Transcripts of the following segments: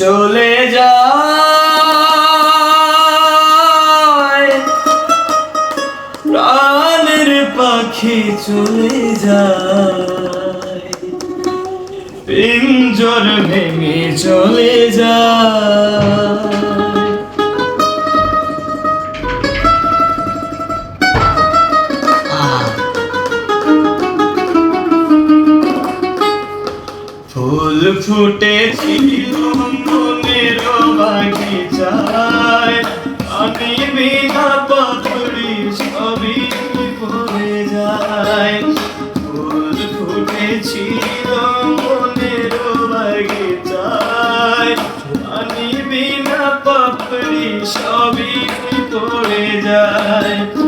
চলে যায়। পাখি চলে যায়। পিঞ্জর ভেঙে চলে যায়। ফুল ফুটেছিল বাগিচায় আমি বিনা পাথরি সবই পড়ে যায় ফুল ফুটেছিল মনের বাগিচায় আমি বিনা পাপড়ি সবই পড়ে যায়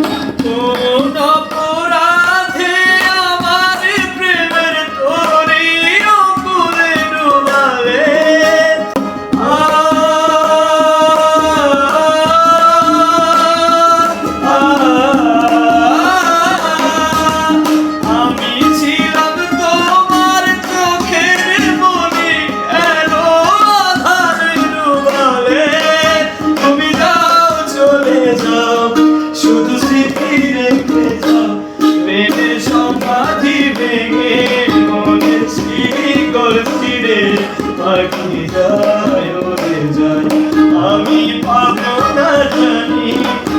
আমি পাবো না জানি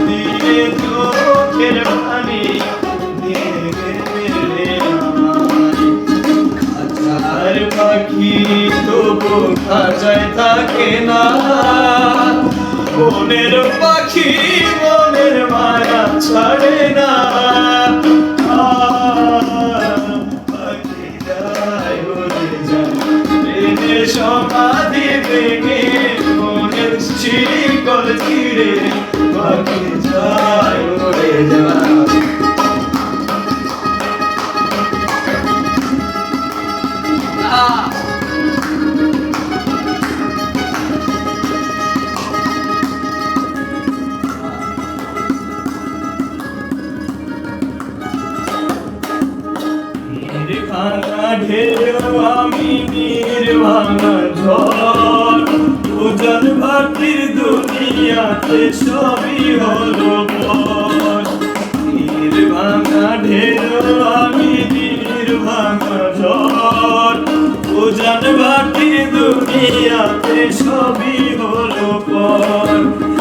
দিয়ে চোখের পানি হাজার পাখি তবু খাঁচায় থাকে না। মনের পাখি ছাড়ে না সমাধি ভেঙে মনের শিকল ছিঁড়ে ভাঙা ঢেউ আমি নীর ভাঙা ঝড়। উজান ভাটির দুনিয়াতে সবই হলো নীর ভাঙা ঢেউ আমি নীর ভাঙা ঝড়। উজান ভাটির দুনিয়াতে সবই হলো পর